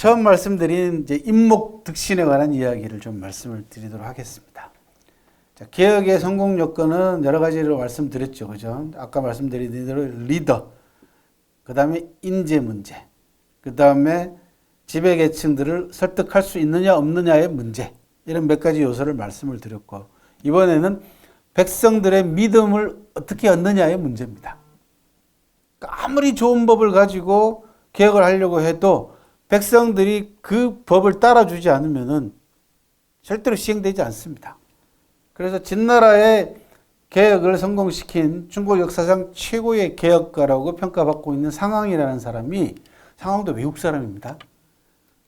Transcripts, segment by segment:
처음 말씀드린 이제 임목 득신에 관한 이야기를 좀 말씀을 드리도록 하겠습니다. 자, 개혁의 성공 요건은 여러 가지로 말씀드렸죠. 그죠? 아까 말씀드린 대로 리더, 그 다음에 인재 문제, 그 다음에 지배 계층들을 설득할 수 있느냐 없느냐의 문제, 이런 몇 가지 요소를 말씀을 드렸고, 이번에는 백성들의 믿음을 어떻게 얻느냐의 문제입니다. 아무리 좋은 법을 가지고 개혁을 하려고 해도 백성들이 그 법을 따라주지 않으면은 절대로 시행되지 않습니다. 그래서 진나라의 개혁을 성공시킨 중국 역사상 최고의 개혁가라고 평가받고 있는 상황이라는 사람이 상황도 외국 사람입니다.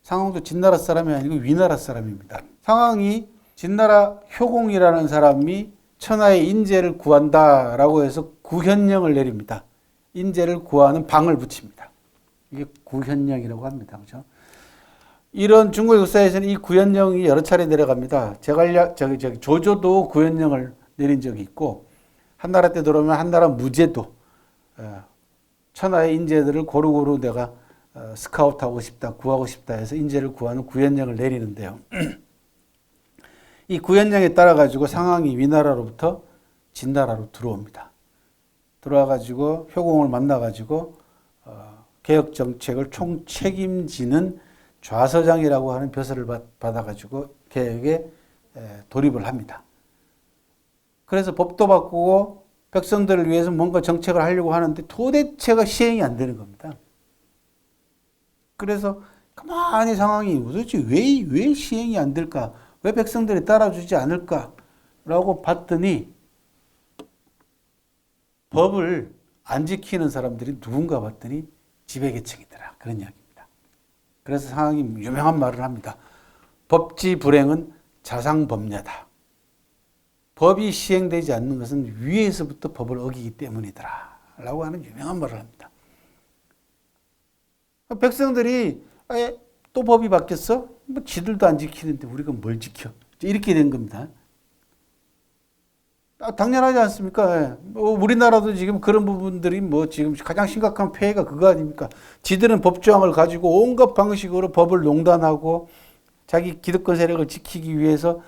상황도 진나라 사람이 아니고 위나라 사람입니다. 상황이 진나라 효공이라는 사람이 천하의 인재를 구한다라고 해서 구현령을 내립니다. 인재를 구하는 방을 붙입니다. 이게 구현령이라고 합니다. 그죠? 이런 중국 역사에서는 이 구현령이 여러 차례 내려갑니다. 제갈량 저기 저기 조조도 구현령을 내린 적이 있고 한나라 때 들어오면 한나라 무제도 어, 천하의 인재들을 고루고루 내가 어, 스카우트하고 싶다, 구하고 싶다 해서 인재를 구하는 구현령을 내리는데요. 이 구현령에 따라 가지고 상황이 위나라로부터 진나라로 들어옵니다. 들어와 가지고 효공을 만나 가지고 어, 개혁 정책을 총 책임지는 좌서장이라고 하는 벼슬을 받아 가지고 개혁에 돌입을 합니다. 그래서 법도 바꾸고 백성들을 위해서 뭔가 정책을 하려고 하는데 도대체가 시행이 안 되는 겁니다. 그래서 가만히 상황이 도대체 왜, 왜 시행이 안 될까? 왜 백성들이 따라주지 않을까? 라고 봤더니 법을 안 지키는 사람들이 누군가 봤더니 지배계층이더라. 그런 이야기입니다. 그래서 상황이 유명한 말을 합니다. 법지 불행은 자상법녀다. 법이 시행되지 않는 것은 위에서부터 법을 어기기 때문이더라. 라고 하는 유명한 말을 합니다. 백성들이 아예 또 법이 바뀌었어? 뭐 지들도 안 지키는데 우리가 뭘 지켜? 이렇게 된 겁니다. 아, 당연하지 않습니까? 예. 뭐 우리나라도 지금 그런 부분들이 뭐 지금 가장 심각한 폐해가 그거 아닙니까? 지들은 법조항을 가지고 온갖 방식으로 법을 농단하고 자기 기득권 세력을 지키기 위해서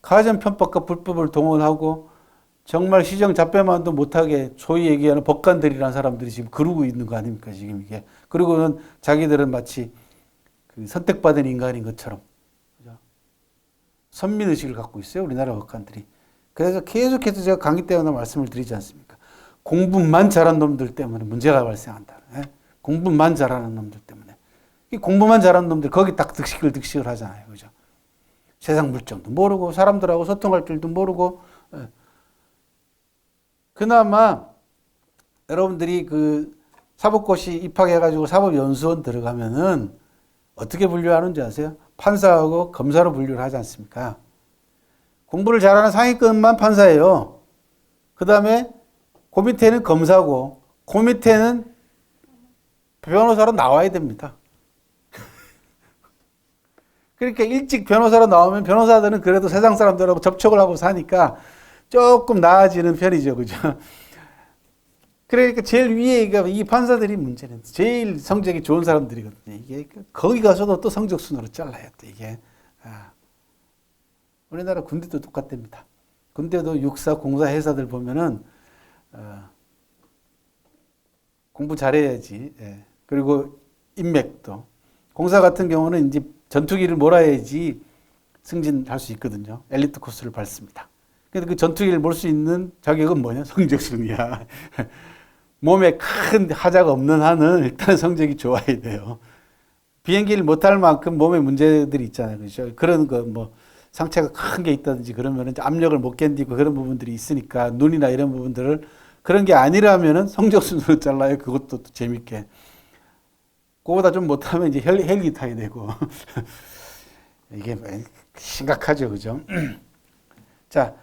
가전 편법과 불법을 동원하고 정말 시정 잡배만도 못하게 소위 얘기하는 법관들이라는 사람들이 지금 그러고 있는 거 아닙니까? 지금 이게. 그리고는 자기들은 마치 그 선택받은 인간인 것처럼 그죠? 선민 의식을 갖고 있어요. 우리나라 법관들이. 그래서 계속해서 제가 강의 때마다 말씀을 드리지 않습니까? 공부만 잘한 놈들 때문에 문제가 발생한다. 예? 공부만 잘하는 놈들 때문에. 이 공부만 잘하는 놈들 거기 딱 득식을 득식을 하잖아요. 그죠? 세상 물정도 모르고 사람들하고 소통할 줄도 모르고 예. 그나마 여러분들이 그 사법고시 입학해가지고 사법연수원 들어가면은 어떻게 분류하는지 아세요? 판사하고 검사로 분류를 하지 않습니까? 공부를 잘하는 상위권만 판사예요. 그 다음에 그 밑에는 검사고, 그 밑에는 변호사로 나와야 됩니다. 그러니까 일찍 변호사로 나오면 변호사들은 그래도 세상 사람들하고 접촉을 하고 사니까 조금 나아지는 편이죠. 그죠? 그러니까 제일 위에 이 판사들이 문제는 제일 성적이 좋은 사람들이거든요. 이게 거기 가서도 또 성적 순으로 잘라요. 또 이게. 아. 우리나라 군대도 똑같답니다. 군대도 육사, 공사, 회사들 보면은 어, 공부 잘해야지. 예. 그리고 인맥도 공사 같은 경우는 이제 전투기를 몰아야지 승진할 수 있거든요. 엘리트 코스를 밟습니다. 근데 그 전투기를 몰 수 있는 자격은 뭐냐? 성적순이야. 몸에 큰 하자가 없는 한은 일단 성적이 좋아야 돼요. 비행기를 못 탈 만큼 몸에 문제들이 있잖아요. 그죠? 그런 거 뭐 상처가 큰 게 있다든지 그러면 압력을 못 견디고 그런 부분들이 있으니까 눈이나 이런 부분들을 그런 게 아니라면은 성적순으로 잘라요. 그것도 재밌게. 그거보다 좀 못하면 이제 헬, 헬기 타야 되고. 이게 심각하죠. 그죠? 자,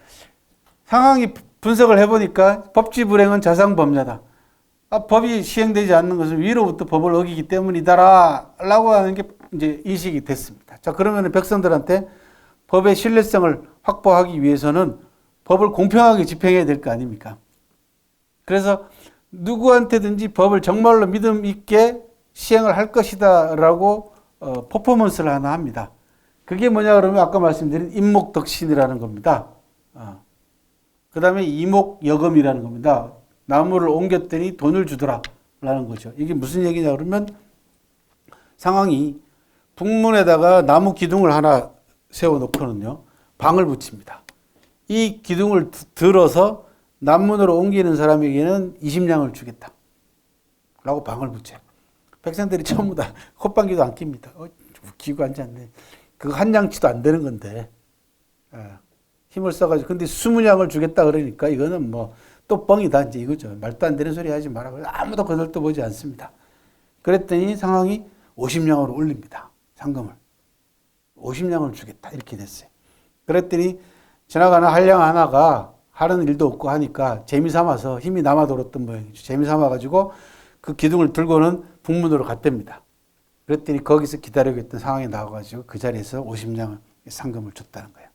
상황이 분석을 해보니까 법지 불행은 자상법녀다. 아, 법이 시행되지 않는 것은 위로부터 법을 어기기 때문이다라 라고 하는 게 이제 인식이 됐습니다. 자, 그러면 백성들한테 법의 신뢰성을 확보하기 위해서는 법을 공평하게 집행해야 될 거 아닙니까? 그래서 누구한테든지 법을 정말로 믿음 있게 시행을 할 것이다 라고 어, 퍼포먼스를 하나 합니다. 그게 뭐냐 그러면 아까 말씀드린 임목덕신이라는 겁니다. 어. 그 다음에 이목여금이라는 겁니다. 나무를 옮겼더니 돈을 주더라 라는 거죠. 이게 무슨 얘기냐 그러면 상황이 북문에다가 나무 기둥을 하나 세워놓고는요 방을 붙입니다. 이 기둥을 드- 들어서 남문으로 옮기는 사람에게는 20냥을 주겠다. 라고 방을 붙여요. 백성들이 전부 다 콧방귀도 안 낍니다. 어, 웃기고 앉았네. 그거 한 냥치도 안 되는 건데. 예, 힘을 써가지고. 근데 20냥을 주겠다 그러니까 이거는 뭐 또 뻥이다. 이제 이거죠. 말도 안 되는 소리 하지 마라. 아무도 거들떠 보지 않습니다. 그랬더니 상황이 50냥으로 올립니다. 상금을. 50냥을 주겠다. 이렇게 됐어요. 그랬더니 지나가는 한량 하나가 하는 일도 없고 하니까 재미삼아서 힘이 남아 돌았던 모양이죠. 재미삼아 가지고 그 기둥을 들고는 북문으로 갔답니다. 그랬더니 거기서 기다리고 있던 상황이 나와가지고 그 자리에서 50냥을 상금을 줬다는 거예요.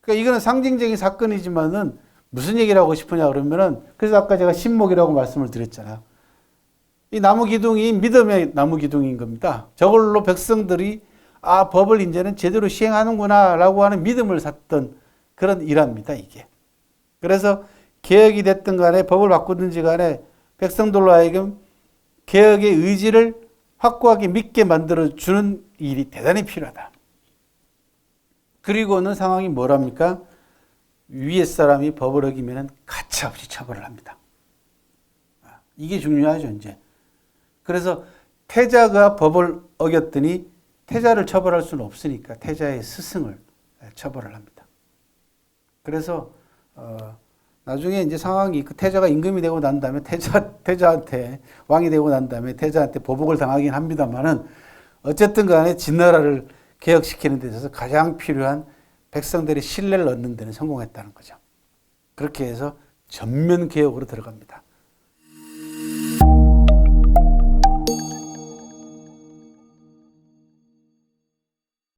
그러니까 이거는 상징적인 사건이지만은 무슨 얘기를 하고 싶으냐 그러면은 그래서 아까 제가 신목이라고 말씀을 드렸잖아요. 이 나무 기둥이 믿음의 나무 기둥인 겁니다. 저걸로 백성들이 아 법을 이제는 제대로 시행하는구나라고 하는 믿음을 샀던 그런 일합니다 이게. 그래서 개혁이 됐든 간에 법을 바꾸든지 간에 백성들로 하여금 개혁의 의지를 확고하게 믿게 만들어 주는 일이 대단히 필요하다. 그리고는 상황이 뭐랍니까? 위에 사람이 법을 어기면 가차없이 처벌을 합니다. 아, 이게 중요하죠, 이제. 그래서 태자가 법을 어겼더니 태자를 처벌할 수는 없으니까 태자의 스승을 처벌을 합니다. 그래서 어, 나중에 이제 상황이 그 태자가 임금이 되고 난 다음에 태자 태자한테 왕이 되고 난 다음에 태자한테 보복을 당하긴 합니다만은 어쨌든 간에 진나라를 개혁시키는 데 있어서 가장 필요한 백성들의 신뢰를 얻는 데는 성공했다는 거죠. 그렇게 해서 전면 개혁으로 들어갑니다.